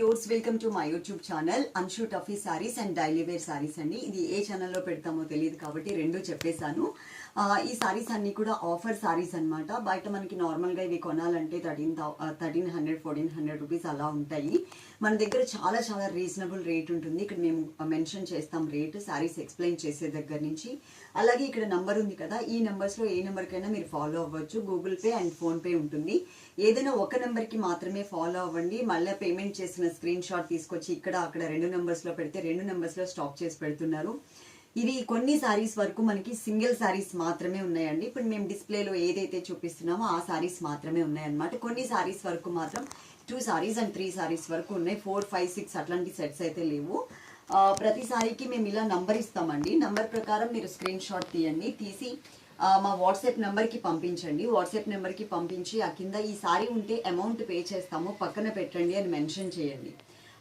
Viewers welcome to my YouTube channel. Anshu taffy sarees and daily wear sarees అండి. ఇది ఏ ఛానల్లో పెడతామో తెలియదు కాబట్టి రెండు చెప్పేశాను. ఈ సారీస్ అన్ని కూడా ఆఫర్ సారీస్ అన్నమాట. బయట మనకి నార్మల్గా ఇవి కొనాలంటే thirteen thirteen hundred fourteen hundred rupees అలా ఉంటాయి. మన దగ్గర చాలా చాలా రీజనబుల్ రేట్ ఉంటుంది. ఇక్కడ మేము మెన్షన్ చేస్తాం రేట్ సారీస్ ఎక్స్ప్లెయిన్ చేసే దగ్గర నుంచి. అలాగే ఇక్కడ నంబర్ ఉంది కదా ఈ నెంబర్స్లో ఏ నెంబర్కైనా మీరు ఫాలో అవ్వచ్చు. గూగుల్ పే అండ్ ఫోన్పే ఉంటుంది. ఏదైనా ఒక నెంబర్కి మాత్రమే ఫాలో అవ్వండి. మళ్ళీ పేమెంట్ చేసిన స్క్రీన్ షాట్ తీసుకొచ్చి ఇక్కడ అక్కడ రెండు నెంబర్స్లో పెడితే రెండు నెంబర్స్లో స్టాప్ చేసి పెడుతున్నారు. ఇవి కొన్ని సారీస్ వరకు మనకి సింగిల్ సారీస్ మాత్రమే ఉన్నాయండి. ఇప్పుడు మేము డిస్ప్లేలో ఏదైతే చూపిస్తున్నామో ఆ సారీస్ మాత్రమే ఉన్నాయన్నమాట. కొన్ని సారీస్ వరకు మాత్రం two sarees and three sarees వరకు ఉన్నాయి. ఫోర్ ఫైవ్ సిక్స్ అట్లాంటి సెట్స్ అయితే లేవు. ప్రతి సారీకి మేము ఇలా నంబర్ ఇస్తామండి. నంబర్ ప్రకారం మీరు స్క్రీన్ షాట్ తీయండి. తీసి మా వాట్సాప్ నెంబర్కి పంపించండి. వాట్సాప్ నెంబర్కి పంపించి ఆ కింద ఈ సారీ ఉంటే అమౌంట్ పే చేస్తాము. పక్కన పెట్టండి అని మెన్షన్ చేయండి.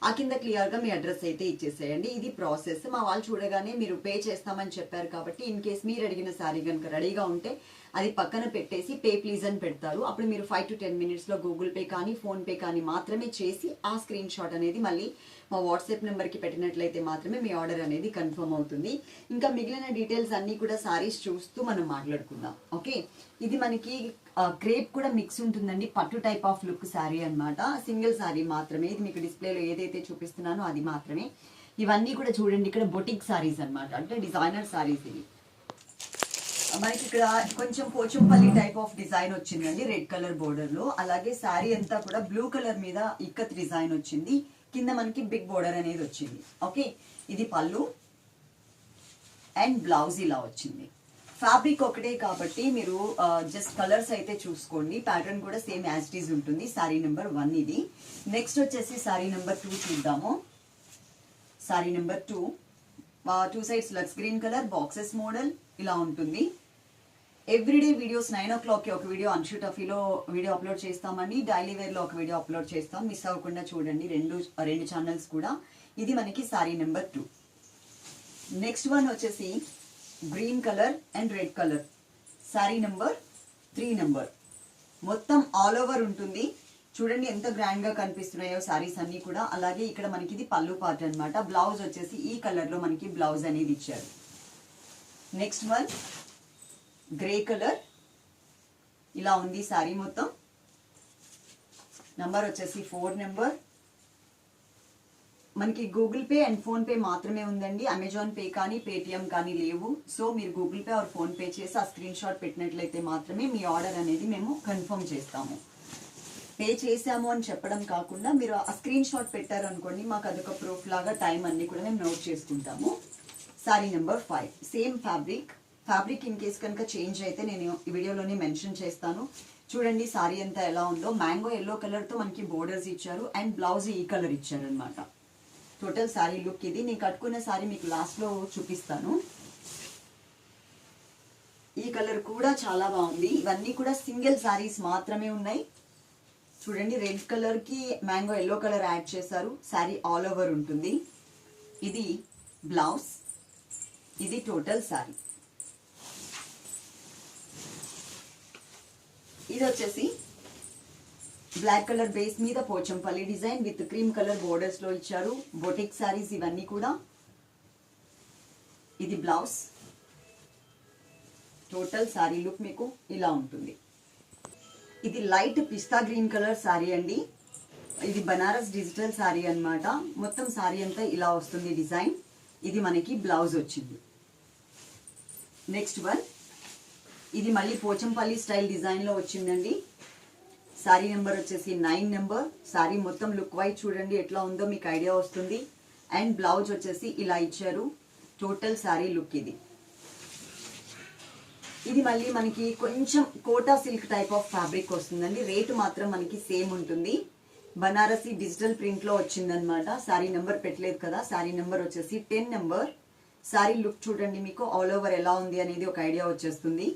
ఆ కింద క్లియర్గా మీ అడ్రస్ అయితే ఇచ్చేసేయండి. ఇది ప్రాసెస్. మా వాళ్ళు చూడగానే మీరు పే చేస్తామని చెప్పారు కాబట్టి ఇన్ కేస్ మీరు అడిగిన సారీ కనుక రెడీగా ఉంటే అది పక్కన పెట్టేసి పే ప్లీజ్ అని పెడతారు. అప్పుడు మీరు ఫైవ్ టు టెన్ మినిట్స్లో గూగుల్ పే కానీ ఫోన్పే కానీ మాత్రమే చేసి ఆ స్క్రీన్ షాట్ అనేది మళ్ళీ మా వాట్సాప్ నెంబర్కి పెట్టినట్లయితే మాత్రమే మీ ఆర్డర్ అనేది కన్ఫర్మ్ అవుతుంది. ఇంకా మిగిలిన డీటెయిల్స్ అన్నీ కూడా సారీస్ చూస్తూ మనం మాట్లాడుకుందాం. ఓకే? ఇది మనకి క్రేప్ కూడా మిక్స్ ఉంటుందండి. పట్టు టైప్ ఆఫ్ లుక్ శారీ అన్నమాట. సింగిల్ శారీ మాత్రమే. ఇది మీకు డిస్ప్లేలో ఏదైతే చూపిస్తున్నానో అది మాత్రమే. ఇవన్నీ కూడా చూడండి. ఇక్కడ బొటిక్ శారీస్ అన్నమాట. అంటే డిజైనర్ శారీస్ ఇవి. మనకి ఇక్కడ కొంచెం పోచంపల్లి టైప్ ఆఫ్ డిజైన్ వచ్చిందండి. రెడ్ కలర్ బోర్డర్లో. అలాగే శారీ అంతా కూడా బ్లూ కలర్ మీద ఇక్కత్ డిజైన్ వచ్చింది. కింద మనకి బిగ్ బోర్డర్ అనేది వచ్చింది. ఓకే ఇది పళ్ళు. అండ్ బ్లౌజ్ ఇలా వచ్చింది. ఫ్యాబ్రిక్ ఒకటే కాబట్టి మీరు జస్ట్ కలర్స్ అయితే చూసుకోండి. ప్యాటర్న్ కూడా సేమ్ యాజ్ ఇట్ ఈజ్ ఉంటుంది. శారీ నెంబర్ వన్ ఇది. నెక్స్ట్ వచ్చేసి శారీ నెంబర్ టూ చూద్దాము. Sari number two two sides Lux green colour boxes model ఇలా ఉంటుంది. ఎవ్రీడే వీడియోస్ నైన్ ఓ క్లాక్కి ఒక వీడియో అన్షూట్ టఫీలో వీడియో అప్లోడ్ చేస్తామండి. డైలీ వేర్లో ఒక వీడియో అప్లోడ్ చేస్తాం. మిస్ అవ్వకుండా చూడండి. రెండు రెండు ఛానల్స్ కూడా. ఇది మనకి sari number two next one వచ్చేసి green colour and red colour sari number three number మొత్తం ఆల్ ఓవర్ ఉంటుంది. చూడండి ఎంత గ్రాండ్గా కనిపిస్తున్నాయో శారీస్ అన్నీ కూడా. అలాగే ఇక్కడ మనకి ఇది పళ్ళు పార్ట్ అనమాట బ్లౌజ్ వచ్చేసి ఈ కలర్లో మనకి బ్లౌజ్ అనేది ఇచ్చారు. నెక్స్ట్ వన్ గ్రే కలర్ ఇలా ఉంది సారీ మొత్తం. నంబర్ వచ్చేసి ఫోర్ నెంబర్ మనకి Google Pay and PhonePe మాత్రమే ఉందండి. అమెజాన్ పే కానీ పేటిఎం కానీ లేవు. సో మీరు Google Pay or PhonePe చేసి ఆ స్క్రీన్ షాట్ పెట్టినట్లయితే మాత్రమే మీ ఆర్డర్ అనేది మేము కన్ఫర్మ్ చేస్తాము. పే చేశాము అని చెప్పడం కాకుండా మీరు ఆ స్క్రీన్ షాట్ పెట్టారు అనుకోండి మాకు అదొక ప్రూఫ్ లాగా టైం అన్ని కూడా మేము నోట్ చేసుకుంటాము. Sari number five same fabric fabric in case కనుక చేంజ్ అయితే నేను ఈ వీడియోలోనే మెన్షన్ చేస్తాను. చూడండి సారీ అంతా ఎలా ఉందో. మ్యాంగో ఎల్లో కలర్తో మనకి బోర్డర్స్ ఇచ్చారు అండ్ బ్లౌజ్ ఈ కలర్ ఇచ్చారు అనమాట టోటల్ శారీ లుక్ ఇది. నేను కట్టుకున్న శారీ మీకు లాస్ట్లో చూపిస్తాను. ఈ కలర్ కూడా చాలా బాగుంది. ఇవన్నీ కూడా సింగిల్ శారీస్ మాత్రమే ఉన్నాయి. చూడండి రెడ్ కలర్కి మ్యాంగో ఎల్లో కలర్ యాడ్ చేశారు. శారీ ఆల్ ఓవర్ ఉంటుంది. ఇది బ్లౌజ్ ఇది టోటల్ శారీ ఇది వచ్చేసి బ్లాక్ కలర్ బేస్ మీద Pochampally design with cream colour బోర్డర్స్లో ఇచ్చారు. బొటిక్ శారీస్ ఇవన్నీ కూడా. ఇది బ్లౌజ్ టోటల్ శారీ లుక్ మీకు ఇలా ఉంటుంది. ఇది light pista green colour sari అండి. ఇది బనారస్ డిజిటల్ శారీ అన్నమాట. మొత్తం శారీ అంతా ఇలా వస్తుంది డిజైన్ ఇది మనకి బ్లౌజ్ వచ్చింది. నెక్స్ట్ వన్ ఇది మళ్ళీ పోచంపల్లి స్టైల్ డిజైన్లో వచ్చిందండి. శారీ నెంబర్ వచ్చేసి నైన్ నెంబర్. శారీ మొత్తం లుక్ వైజ్ చూడండి ఎట్లా ఉందో మీకు ఐడియా వస్తుంది. అండ్ బ్లౌజ్ వచ్చేసి ఇలా ఇచ్చారు. టోటల్ శారీ లుక్ ఇది. ఇది మళ్ళీ మనకి కొంచెం Kota silk type of fabric వస్తుందండి. రేటు మాత్రం మనకి సేమ్ ఉంటుంది. బనారసి డిజిటల్ ప్రింట్లో వచ్చిందనమాట శారీ నెంబర్ పెట్టలేదు కదా. శారీ నెంబర్ వచ్చేసి టెన్ నెంబర్. శారీ లుక్ చూడండి మీకు. ఆల్ ఓవర్ ఎలా ఉంది అనేది ఒక ఐడియా వచ్చేస్తుంది.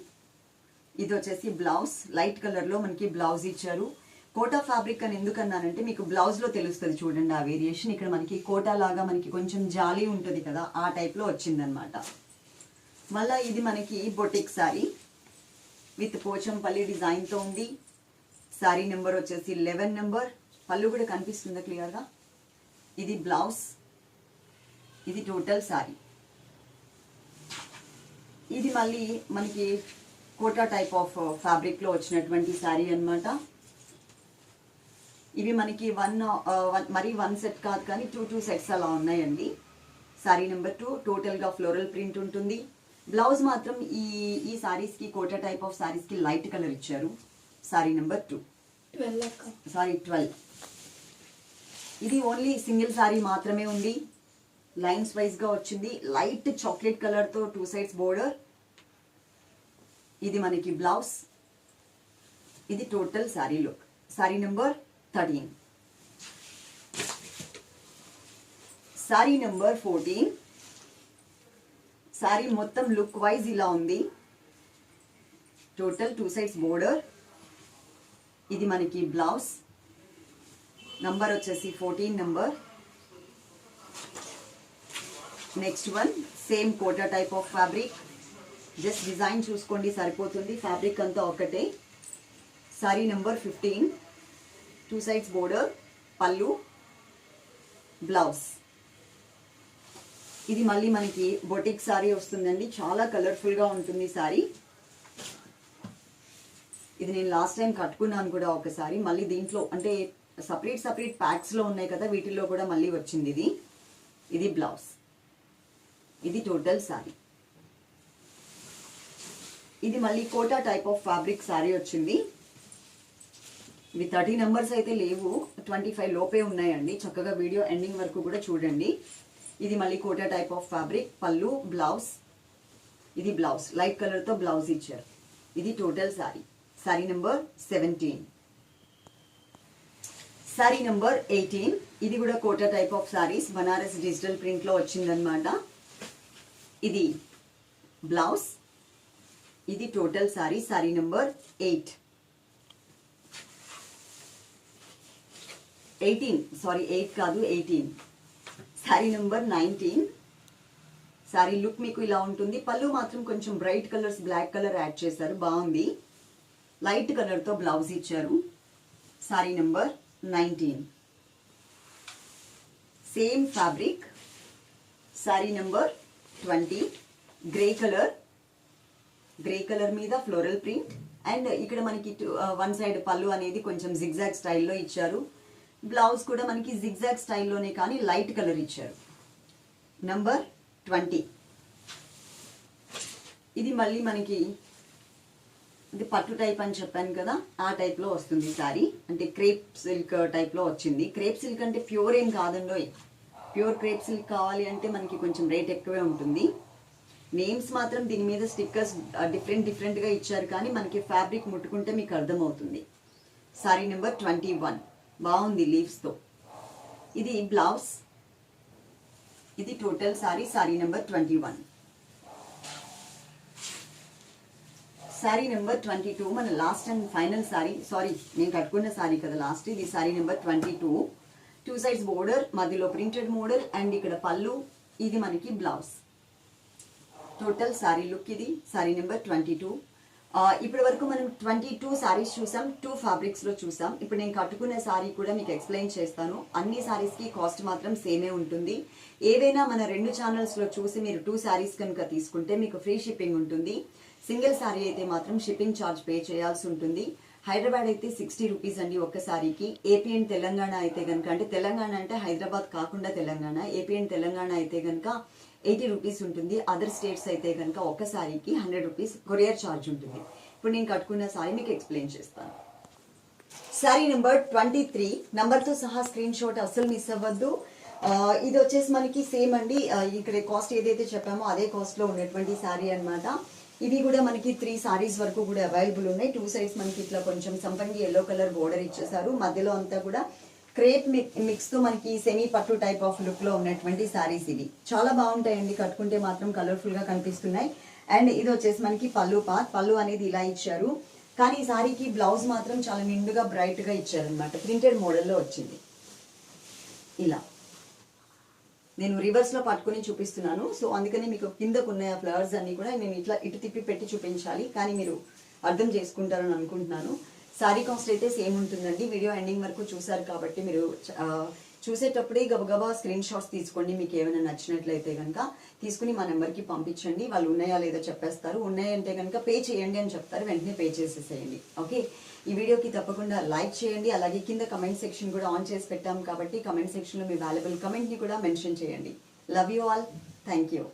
ఇది వచ్చేసి బ్లౌజ్ లైట్ కలర్లో మనకి బ్లౌజ్ ఇచ్చారు. కోటా ఫ్యాబ్రిక్ అని ఎందుకన్నానంటే మీకు బ్లౌజ్లో తెలుస్తుంది చూడండి ఆ వేరియేషన్. ఇక్కడ మనకి కోటా లాగా మనకి కొంచెం జాలీ ఉంటుంది కదా ఆ టైప్లో వచ్చిందనమాట మళ్ళా ఇది మనకి బొటిక్ శారీ విత్ పోచంపల్లి డిజైన్తో ఉంది. శారీ నెంబర్ వచ్చేసి లెవెన్ నెంబర్. పళ్ళు కూడా కనిపిస్తుందా క్లియర్గా? ఇది బ్లౌజ్. ఇది టోటల్ శారీ. ఇది మళ్ళీ మనకి కోటా టైప్ ఆఫ్ ఫ్యాబ్రిక్లో వచ్చినటువంటి శారీ అన్నమాట. ఇవి మనకి వన్ మరి వన్ సెట్ కాదు కానీ టూ టూ సెట్స్ అలా ఉన్నాయండి. శారీ నెంబర్ టూ టోటల్గా ఫ్లోరల్ ప్రింట్ ఉంటుంది. బ్లౌజ్ మాత్రం ఈ ఈ సారీస్కి కోటా టైప్ ఆఫ్ సారీస్కి లైట్ కలర్ ఇచ్చారు. Sari number two sari twelve ఇది ఓన్లీ సింగిల్ సారీ మాత్రమే ఉంది. లైన్స్ వైజ్గా వచ్చింది. లైట్ చాక్లెట్ కలర్తో టూ సైడ్స్ బోర్డర్ ఇది మనకి బ్లౌజ్. ఇది total sari look sari number thirteen sari number fourteen sari మొత్తం లుక్ వైజ్ ఇలా ఉంది. టోటల్ టూ సైడ్స్ బోర్డర్ ఇది మనకి బ్లౌజ్. నంబర్ వచ్చేసి fourteen number next one same Kota type of fabric just design చూసుకోండి సరిపోతుంది. ఫ్యాబ్రిక్ అంతా ఒకటే sari number fifteen two sides border పళ్ళు బ్లౌజ్ ఇది మళ్ళీ మనకి బొటిక్ సారీ వస్తుందండి. చాలా కలర్ఫుల్గా ఉంటుంది సారీ ఇది నేను లాస్ట్ టైం కట్టుకున్నాను కూడా ఒకసారి మళ్ళీ దీంట్లో అంటే సపరేట్ సపరేట్ ప్యాక్స్లో ఉన్నాయి కదా వీటిల్లో కూడా మళ్ళీ వచ్చింది ఇది. ఇది బ్లౌజ్ ఇది టోటల్ సారీ ఇది మళ్ళీ Kota type of fabric sari వచ్చింది. ఇవి థర్టీ నెంబర్స్ అయితే లేవు. ట్వంటీ ఫైవ్ లోపే ఉన్నాయండి. చక్కగా వీడియో ఎండింగ్ వరకు కూడా చూడండి. ఇది మళ్ళీ కోటా టైప్ ఆఫ్ ఫ్యాబ్రిక్ పళ్ళు బ్లౌజ్ ఇది బ్లౌజ్ లైట్ కలర్తో బ్లౌజ్ ఇచ్చారు. ఇది total sari sari number seventeen sari number eighteen ఇది కూడా Kota type of saris Banaras digital ప్రింట్లో వచ్చిందనమాట ఇది బ్లౌజ్ ఇది total sari sari number eight. Eighteen sari eight కాదు eighteen. Sari number nineteen. Sari look మీకు ఇలా ఉంటుంది. పళ్ళు మాత్రం కొంచెం bright colours black colour add చేశారు. బాగుంది. లైట్ కలర్తో బ్లౌజ్ ఇచ్చారు. Sari number nineteen. Same fabric. Sari number twenty. Grey colour. Grey colour మీద ఫ్లోరల్ ప్రింట్ అండ్ ఇక్కడ మనకి వన్ సైడ్ uh, పళ్ళు అనేది కొంచెం జిగ్జాగ్ స్టైల్లో ఇచ్చారు. బ్లౌజ్ కూడా మనకి జిగ్జాగ్ స్టైల్లోనే కానీ లైట్ కలర్ ఇచ్చారు. నంబర్ ట్వంటీ ఇది మళ్ళీ మనకి ఇది పట్టు టైప్ అని చెప్పాను కదా ఆ టైప్లో వస్తుంది సారీ అంటే క్రేప్ సిల్క్ టైప్లో వచ్చింది. క్రేప్ సిల్క్ అంటే ప్యూర్ ఏం కాదండో ప్యూర్ క్రేప్ సిల్క్ కావాలి అంటే మనకి కొంచెం రేట్ ఎక్కువే ఉంటుంది. నేమ్స్ మాత్రం దీని మీద స్టిక్కర్స్ డిఫరెంట్ డిఫరెంట్గా ఇచ్చారు కానీ మనకి ఫ్యాబ్రిక్ ముట్టుకుంటే మీకు అర్థమవుతుంది. Sari number twenty one. బాగుంది లీవ్స్తో. ఇది బ్లౌజ్. ఇది total sari sari number twenty one. Sari number twenty two మన last and final sari. Sari నేను కట్టుకున్న సారీ కదా లాస్ట్ ఇది sari number twenty two. Two sides border మధ్యలో ప్రింటెడ్ మోడల్ అండ్ ఇక్కడ పళ్ళు ఇది మనకి బ్లౌజ్. టోటల్ సారీ లుక్ ఇది. సారీ నెంబర్ ట్వంటీ టూ ఇప్పటి వరకు మనం ట్వంటీ టూ సారీస్ చూసాం టూ ఫ్యాబ్రిక్స్లో చూసాం. ఇప్పుడు నేను కట్టుకునే సారీ కూడా మీకు ఎక్స్ప్లెయిన్ చేస్తాను. అన్ని శారీస్కి కాస్ట్ మాత్రం సేమే ఉంటుంది. ఏవైనా మన రెండు ఛానల్స్లో చూసి మీరు టూ సారీస్ కనుక తీసుకుంటే మీకు ఫ్రీ షిప్పింగ్ ఉంటుంది. సింగిల్ సారీ అయితే మాత్రం షిప్పింగ్ ఛార్జ్ పే చేయాల్సి ఉంటుంది. హైదరాబాద్ అయితే సిక్స్టీ రూపీస్ అండి ఒక్క సారీకి ఏపీ అండ్ తెలంగాణ అయితే కనుక అంటే తెలంగాణ అంటే హైదరాబాద్ కాకుండా తెలంగాణ. ఏపీ అండ్ తెలంగాణ అయితే కనుక ఎయిటీ రూపీస్ ఉంటుంది. అదర్ స్టేట్స్ అయితే కనుక ఒక సారీకి హండ్రెడ్ రూపీస్ కొరియర్ ఛార్జ్ ఉంటుంది. ఇప్పుడు నేను కట్టుకున్న సారీ మీకు ఎక్స్ప్లెయిన్ చేస్తాను. సారీ నెంబర్ ట్వంటీ త్రీ నెంబర్తో సహా స్క్రీన్ షాట్ అస్సలు మిస్ అవ్వద్దు. ఇది వచ్చేసి మనకి సేమ్ అండి. ఇక్కడ కాస్ట్ ఏదైతే చెప్పామో అదే కాస్ట్లో ఉన్నటువంటి శారీ అన్నమాట. ఇవి కూడా మనకి త్రీ సారీస్ వరకు కూడా అవైలబుల్ ఉన్నాయి. టూ సైడ్స్ మనకి ఇట్లా కొంచెం సంపంగి ఎల్లో కలర్ బోర్డర్ ఇచ్చేసారు మధ్యలో అంతా కూడా క్రేప్ మిక్స్తో మనకి సెమీ పట్టు టైప్ ఆఫ్ లుక్లో ఉన్నటువంటి సారీస్ ఇవి. చాలా బాగుంటాయండి. కట్టుకుంటే మాత్రం కలర్ఫుల్గా కనిపిస్తున్నాయి. అండ్ ఇది వచ్చేసి మనకి పళ్ళు పాత్. పళ్ళు అనేది ఇలా ఇచ్చారు. కానీ ఈ సారీకి బ్లౌజ్ మాత్రం చాలా నిండుగా బ్రైట్గా ప్రింటెడ్ మోడల్లో వచ్చింది. ఇలా. నేను రివర్స్లో పట్టుకుని చూపిస్తున్నాను. సో అందుకని మీకు కిందకున్న ఫ్లవర్స్ అన్ని కూడా నేను ఇట్లా ఇటు తిప్పి పెట్టి చూపించాలి. కానీ మీరు అర్థం చేసుకుంటారని అనుకుంటున్నాను. సారీ కాస్ట్ అయితే సేమ్ ఉంటుందండి. వీడియో ఎండింగ్ వరకు చూసారు కాబట్టి మీరు చూసేటప్పుడే గబగబా స్క్రీన్ షాట్స్ తీసుకోండి. మీకు ఏమైనా నచ్చినట్లయితే కనుక తీసుకుని మా నెంబర్కి పంపించండి. వాళ్ళు ఉన్నాయా లేదో చెప్పేస్తారు. ఉన్నాయంటే కనుక పే చేయండి అని చెప్తారు. వెంటనే పే చేసేసేయండి. ఓకే? ఈ వీడియోకి తప్పకుండా లైక్ చేయండి. అలాగే కింద కమెంట్ సెక్షన్ కూడా ఆన్ చేసి పెట్టాం కాబట్టి కమెంట్ సెక్షన్లో మీ వాల్యుబుల్ కమెంట్ని కూడా మెన్షన్ చేయండి. Love you all thank you